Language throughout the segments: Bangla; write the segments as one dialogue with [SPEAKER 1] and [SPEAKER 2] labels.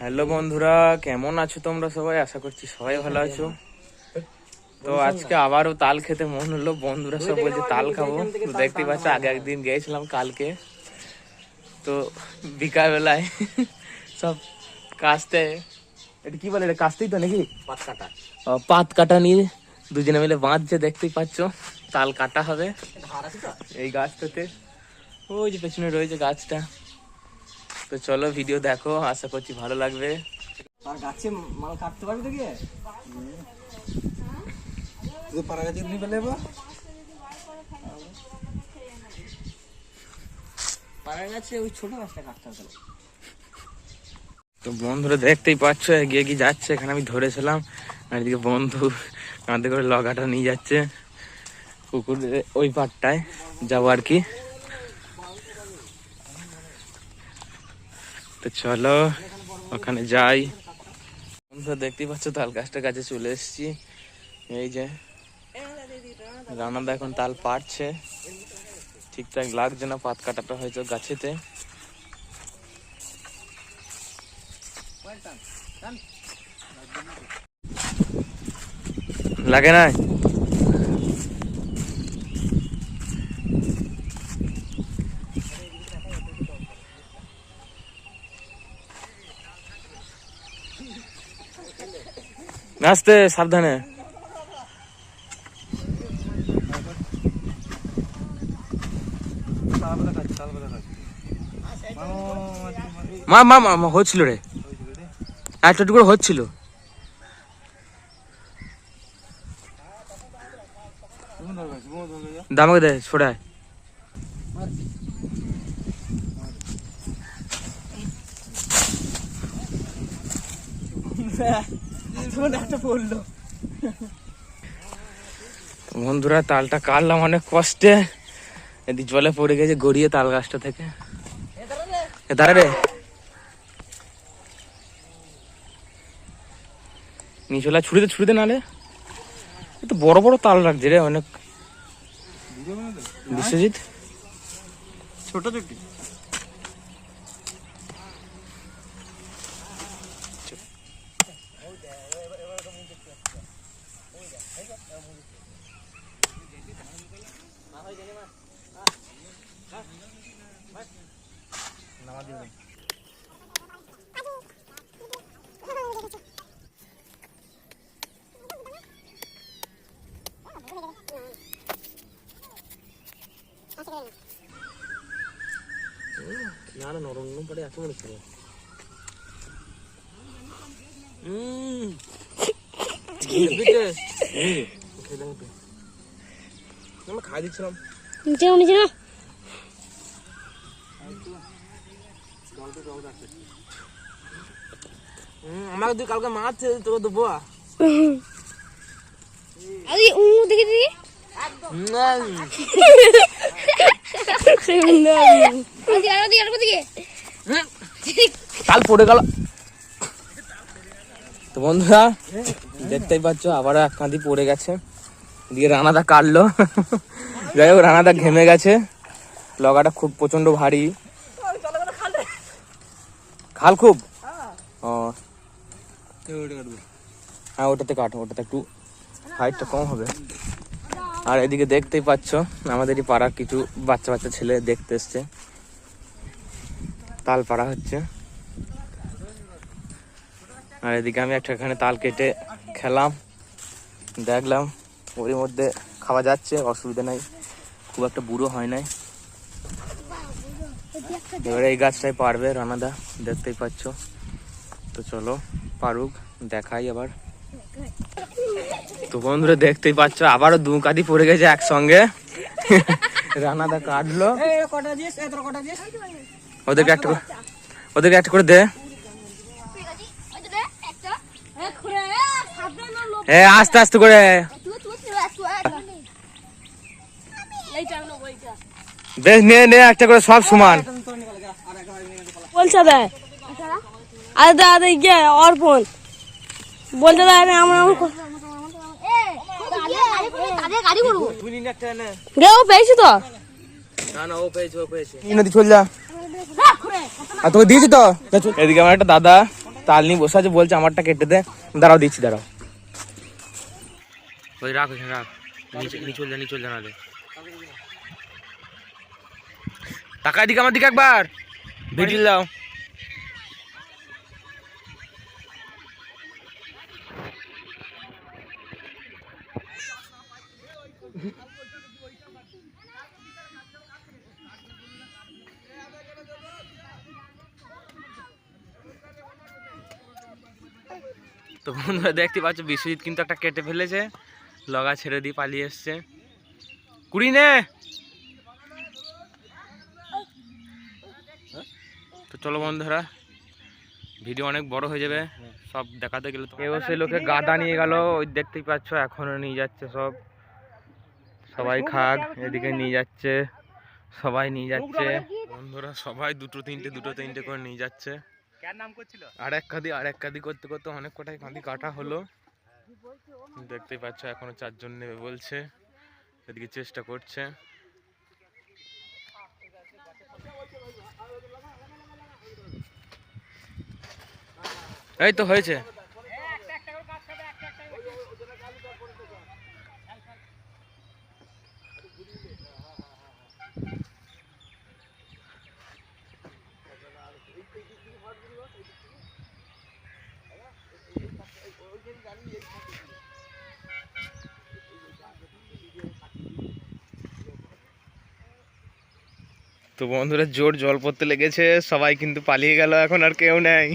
[SPEAKER 1] হ্যালো বন্ধুরা কেমন আছো তোমরা সবাই? আশা করছি সবাই ভালো আছো। তো আজকে আবারও তাল খেতে মন হলো। বন্ধুরা সব বলছে তাল খাব। তো দেখতে পাচ্ছ আগে একদিন গিয়েছিলাম কালকে। তো বিকাল বেলায় সব কাস্তে এটা কি বলে এটা কাস্তেই তো নাকি?
[SPEAKER 2] পাত কাটা।
[SPEAKER 1] পাত কাটা নিয়ে দুজনে মিলে বাঁধছে দেখতেই পাচ্ছ। তাল কাটা হবে এই গাছটাতে। ওই যে পেছনে রয়েছে গাছটা। তো চলো ভিডিও দেখো আশা করছি ভালো লাগবে।
[SPEAKER 2] আর গাছে মাল কাটতে পারবি তো গিয়ে তুই পাড়া গাছে নিয়ে পেলে পাড়া গাছে ওই ছোট গাছটা কাটতে হবে
[SPEAKER 1] তো বন্ধুরা দেখতেই পাচ্ছ এগিয়ে এগিয়ে যাচ্ছে এখানে আমি ধরেছিলাম। আর এদিকে বন্ধু কাঁধে করে লগাটা নিয়ে যাচ্ছে পুকুরের ওই পাটটায় যাব আর কি। তো চলো, ওখানে যাই। দেখতেই পাচ্ছ তাল গাছটা কাছে চলে এসেছি। এই যে, রানাদা এখন তাল পাড়ছে। ঠিকঠাক লাগছে না, পাত কাটাটা হয়তো গাছেতে। লাগে না আস্তে সাবধানে। মা মা মা হচ্ছিল রে। একটা টুকরো হচ্ছিল। দামাকে দে, ছোটায়।
[SPEAKER 2] একটা পড়ল
[SPEAKER 1] বন্ধুরা তালটা কাটলাম অনেক কষ্টে। এদিক জলে পড়ে গেছে গড়িয়ে তাল গাছটা থেকে। দাঁড়া রে। নিচলা ছুড়িতে ছুড়িতে নালে। তো বড় বড় তাল রাখছে রে অনেক। বিশ্বজিৎ?
[SPEAKER 2] ছোট ছোট
[SPEAKER 1] না না এত মনে ছিল আমরা খাই দিচ্ছিলাম
[SPEAKER 3] নিচে নাও, নিচে
[SPEAKER 1] আমাকে তুই কালকে মারছে তোকে দেবো
[SPEAKER 3] আরে উ দেখে দিদি ওদিকে
[SPEAKER 1] তাল পড়ে গেল। তো বন্ধুরা, দেখতেই পাচ্ছ আবার এক কাঁদি পড়ে গেছে। দিয়ে রানাদা কাটলো। যাই হোক, রানাদা ঘেমে গেছে। লগাটা খুব প্রচণ্ড ভারী। খাল খুব? ও। হ্যাঁ ওটাতে কাটো, ওটাতে একটু হাইটটা কম হবে। আর এদিকে দেখতেই পাচ্ছ, আমাদেরই পাড়ার কিছু বাচ্চা বাচ্চা ছেলে দেখতে এসছে। তাল পাড়া হচ্ছে। আর এদিকে আমি একটা এখানে তাল কেটে খেলাম, দেখলাম ওর মধ্যে খাওয়া যাচ্ছে, অসুবিধা নাই, খুব একটা বুড়ো হয় নাই। এবারে এই গাছটাই পারবে রানাদা, দেখতেই পাচ্ছ। তো চলো, পারুক, দেখাই আবার। তো বন্ধুরা, দেখতেই পাচ্ছ, আবারও দু কাঁদি পড়ে গেছে একসঙ্গে। রানাদা কাটলো।
[SPEAKER 2] কটা কটা
[SPEAKER 1] ওদেরকে একটা করে- ওদেরকে একটা করে দে। এ আস্তে আস্তে করে। বেশ নে নে একটা করে সব সমান।
[SPEAKER 3] বলছে দে। আরে দা আরে ইয়ে অর্পণ। বলতে দা আমি আমার আমার
[SPEAKER 4] গাড়ি করব
[SPEAKER 1] তুই নিন একটা নে।
[SPEAKER 3] গে ও পেয়েছি তো।
[SPEAKER 1] না না ও পেয়েছে ও পেয়েছে। নদী চল যা। আর তোকে দিয়েছি তো। এদিকে আমার একটা দাদা তাল নিয়ে বসে আছে বলছে আমারটা কেটে দে। দাঁড়াও দিচ্ছি দাঁড়াও। ওই রাখ ওইখানে রাখ। নিচল যা নিচল জানা দে টাকা দিকে আমার দিকে একবার। ভিডিও দাও। তো বন্ধুরা দেখতে পাচ্ছ বিশ্বজিৎ কিন্তু একটা কেটে ফেলেছে। লগা ছেড়ে দিয়ে পালিয়ে এসছে। কুড়ি নে! তো চলো বন্ধুরা ভিডিও অনেক বড় হয়ে যাবে। সব দেখাতে গেলে কেউ সে লোকে গাদা নিয়ে গেল ওই দেখতেই পাচ্ছ এখনও নিয়ে যাচ্ছে সব। সবাই খাক এদিকে নিয়ে যাচ্ছে সবাই নিয়ে যাচ্ছে। বন্ধুরা সবাই দুটো তিনটে দুটো তিনটে করে নিয়ে যাচ্ছে। আর এক আর এক করতে করতে অনেক কটাই কাটা হলো। দেখতেই পাচ্ছ এখনও চারজন নেবে বলছে। এদিকে চেষ্টা করছে। এই তো হয়েছে। তো বন্ধুরা জোর জল পড়তে লেগেছে সবাই কিন্তু পালিয়ে গেল এখন আর কেউ নেই।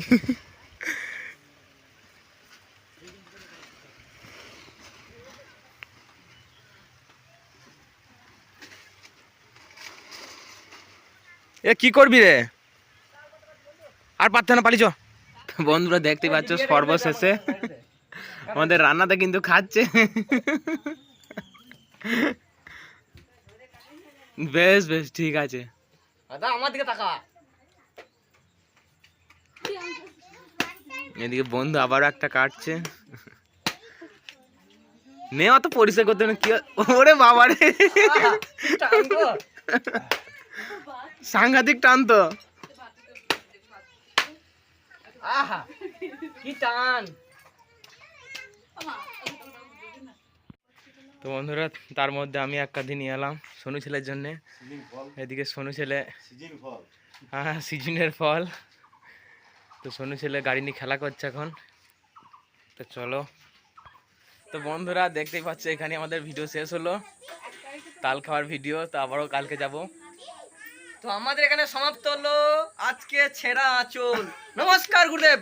[SPEAKER 1] এ কি করবি রে? আর পারতে না পালিছ বন্ধুরা দেখতে পাচ্ছ সর্বশেষে। আমাদের রান্নাতে কিন্তু খাচ্ছে। বেশ বেশ ঠিক আছে।
[SPEAKER 2] দাদা আমার দিকে তাকা
[SPEAKER 1] এদিকে বন্ধু আবারও একটা কাটছে। নে অত পরিচয় করতে না কি ওরে বাবা রে। সাংঘাতিক টান তো।
[SPEAKER 2] আহা কি টান।
[SPEAKER 1] তো বন্ধুরা তার মধ্যে আমি এক কাঁদি নিয়ে এলাম সোনু ছেলের জন্যে। এদিকে সোনু ছেলে হ্যাঁ সিজনের ফল। তো সোনু ছেলে গাড়ি নিয়ে খেলা করছে এখন। তো চলো। তো বন্ধুরা দেখতেই পাচ্ছ এখানে আমাদের ভিডিও শেষ হলো। তাল খাওয়ার ভিডিও তো আবারও কালকে যাব।
[SPEAKER 2] তো আমাদের এখানে সমাপ্ত হলো। আজকে ছেঁড়া আঁচল। নমস্কার গুরুদেব।